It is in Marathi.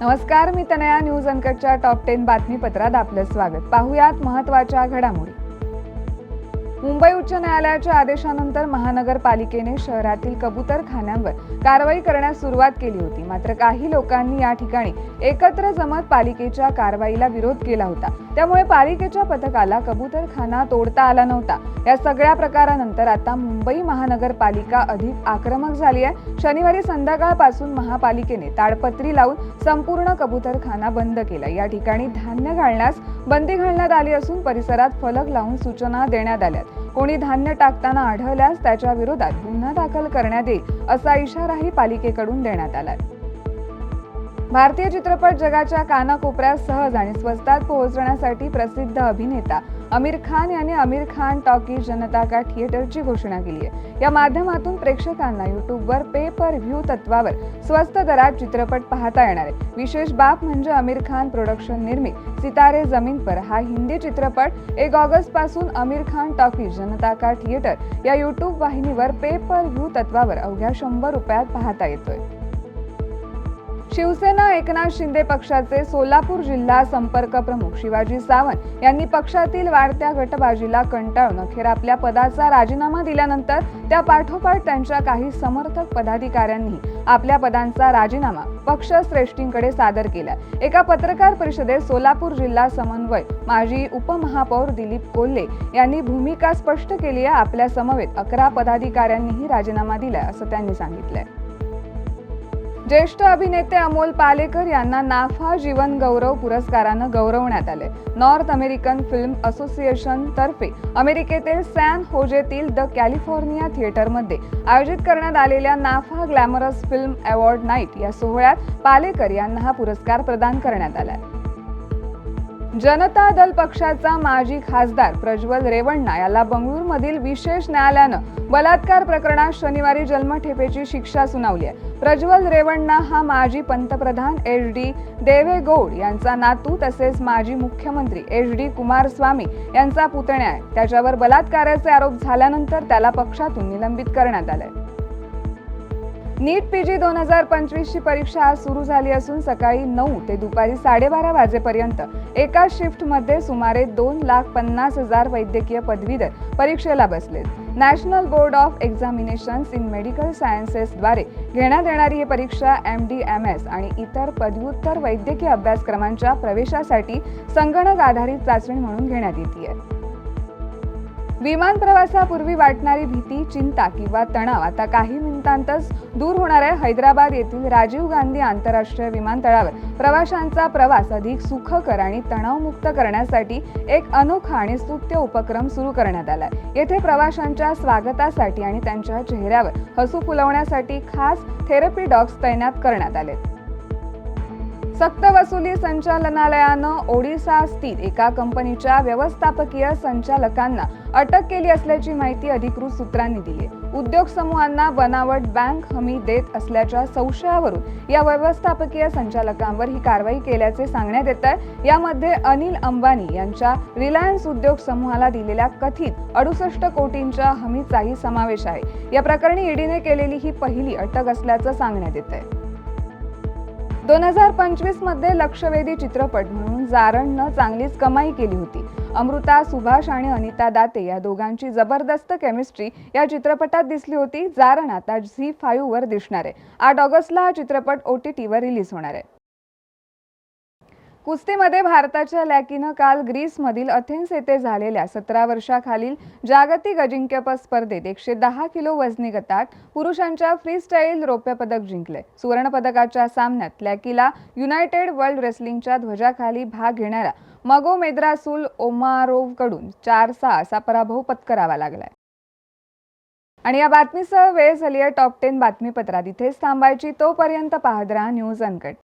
नमस्कार मी तनया न्यूज अनकटच्या टॉप टेन बातमीपत्रात आपलं स्वागत. पाहुयात महत्त्वाच्या घडामोडी. मुंबई उच्च न्यायालयाच्या आदेशानंतर महानगरपालिकेने शहरातील कबुतरखान्यांवर कारवाई करण्यास सुरुवात केली होती. मात्र काही लोकांनी या ठिकाणी एकत्र जमत पालिकेच्या कारवाईला विरोध केला होता. त्यामुळे पालिकेच्या पथकाला कबुतरखाना तोडता आला नव्हता. या सगळ्या प्रकारानंतर आता मुंबई महानगरपालिका अधिक आक्रमक झाली आहे. शनिवारी संध्याकाळपासून महापालिकेने ताडपत्री लावून संपूर्ण कबुतरखाना बंद केला. या ठिकाणी धान्य घालण्यास बंदी घालण्यात आली असून परिसरात फलक लावून सूचना देण्यात आल्यात. कोणी धान्य टाकताना आढळल्यास त्याच्या विरोधात गुन्हा दाखल करण्यात येईल असा इशाराही पालिकेकडून देण्यात आलाय. भारतीय चित्रपट जगाच्या कानाकोपऱ्यात सहज आणि स्वस्तात पोहोचण्यासाठी प्रसिद्ध अभिनेता आमिर खान यांनी आमिर खान टॉकीज जनता का थिएटरची घोषणा केली आहे. या माध्यमातून प्रेक्षकांना युट्यूबवर पे पर व्ह्यू तत्वावर स्वस्त दरात चित्रपट पाहता येणार आहे. विशेष बाब म्हणजे आमिर खान प्रोडक्शन निर्मित सितारे जमीन पर. हा हिंदी चित्रपट एक ऑगस्टपासून आमिर खान टॉकीज जनता का थिएटर या युट्यूब वाहिनीवर पे पर व्ह्यू तत्वावर अवघ्या शंभर रुपयात पाहता येतोय. शिवसेना एकनाथ शिंदे पक्षाचे सोलापूर जिल्हा संपर्क प्रमुख शिवाजी सावंत यांनी पक्षातील वाढत्या गटबाजीला कंटाळून अखेर आपल्या पदाचा राजीनामा दिल्यानंतर त्या पाठोपाठ त्यांच्या काही समर्थक पदाधिकाऱ्यांनी आपल्या पदांचा राजीनामा पक्ष श्रेष्ठींकडे सादर केला. एका पत्रकार परिषदेत सोलापूर जिल्हा समन्वय माजी उपमहापौर दिलीप कोल्हे यांनी भूमिका स्पष्ट केली आहे. आपल्या समवेत अकरा पदाधिकाऱ्यांनीही राजीनामा दिला असं त्यांनी सांगितलंय. ज्येष्ठ अभिनेते अमोल पालेकर यांना नाफा जीवन गौरव पुरस्कारानं गौरवण्यात आले. नॉर्थ अमेरिकन फिल्म असोसिएशन तर्फे अमेरिकेतील सॅन होजेतील द कॅलिफोर्निया थिएटरमध्ये आयोजित करण्यात आलेल्या नाफा ग्लॅमरस फिल्म अवॉर्ड नाईट या सोहळ्यात पालेकर यांना हा पुरस्कार प्रदान करण्यात आलाय. जनता दल पक्षाचा माजी खासदार प्रज्वल रेवण्णा याला बंगळुरूमधील विशेष न्यायालयानं बलात्कार प्रकरणात शनिवारी जन्मठेपेची शिक्षा सुनावली आहे. प्रज्वल रेवण्णा हा माजी पंतप्रधान एच डी देवेगौड यांचा नातू तसेच माजी मुख्यमंत्री एच डी कुमारस्वामी यांचा पुतण्या आहे त्याच्यावर बलात्काराचे आरोप झाल्यानंतर त्याला पक्षातून निलंबित करण्यात आलंय. नीट पी जी दोन हजार पंचवीसची परीक्षा आज सुरू झाली असून सकाळी नऊ ते दुपारी साडेबारा वाजेपर्यंत एका शिफ्टमध्ये सुमारे दोन लाख पन्नास हजार वैद्यकीय पदवीधर परीक्षेला बसले national board of examinations in medical सायन्सेसद्वारे घेण्यात येणारी ही परीक्षा एम डी एम एस आणि इतर पदव्युत्तर वैद्यकीय अभ्यासक्रमांच्या प्रवेशासाठी संगणक आधारित चाचणी म्हणून घेण्यात येते विमान प्रवासापूर्वी वाटणारी भीती चिंता किंवा तणाव आता काही मिनिटांतच दूर होणार आहे हैदराबाद येथील राजीव गांधी आंतरराष्ट्रीय विमानतळावर. प्रवाशांचा प्रवास अधिक सुखकर आणि तणावमुक्त करण्यासाठी एक अनोखा आणि स्तुत्य उपक्रम सुरू करण्यात आला येथे प्रवाशांच्या स्वागतासाठी आणि त्यांच्या चेहऱ्यावर हसू फुलवण्यासाठी खास थेरपी डॉग्स तैनात करण्यात आले सक्तवसुली संचालनालयानं ओडिसा स्थित एका कंपनीच्या व्यवस्थापकीय संचालकांना अटक केली असल्याची माहिती अधिकृत सूत्रांनी दिली. उद्योग समूहांना बनावट बँक हमी देत असल्याच्या संशयावरून या व्यवस्थापकीय संचालकांवर ही कारवाई केल्याचे सांगण्यात येत आहे. यामध्ये अनिल अंबानी यांच्या रिलायन्स उद्योग समूहाला दिलेल्या कथित अडुसष्ट कोटींच्या हमीचाही समावेश आहे. या प्रकरणी ईडीने केलेली ही पहिली अटक असल्याचं सांगण्यात येत आहे. दोन हजार पंचवीसमध्ये लक्षवेधी चित्रपट म्हणून जारणनं चांगलीच कमाई केली होती. अमृता सुभाष आणि अनिता दाते या दोघांची जबरदस्त केमिस्ट्री या चित्रपटात दिसली होती. जारण आता झी फाईव्ह वर दिसणार. आहे आठ ऑगस्टला हा चित्रपट ओ टी टीवर रिलीज होणार आहे. कुस्तीमध्ये भारताच्या लॅकीनं काल ग्रीसमधील अथेन्स येथे झालेल्या सतरा वर्षाखालील जागतिक अजिंक्यपद स्पर्धेत एकशे दहा किलो वजनी गटात पुरुषांच्या फ्रीस्टाईल रौप्य पदक जिंकले. सुवर्णपदकाच्या सामन्यात लॅकीला युनायटेड वर्ल्ड रेसलिंगच्या ध्वजाखाली भाग घेणाऱ्या मगो मेद्रासूल ओमारोव्हकडून चार सहा असा पराभव पत्करावा लागलाय. आणि या बातमीसह वेळ झाली आहे टॉप टेन बातमीपत्रात. इथेच थांबायची तोपर्यंत पाहत राहा न्यूज अनकट.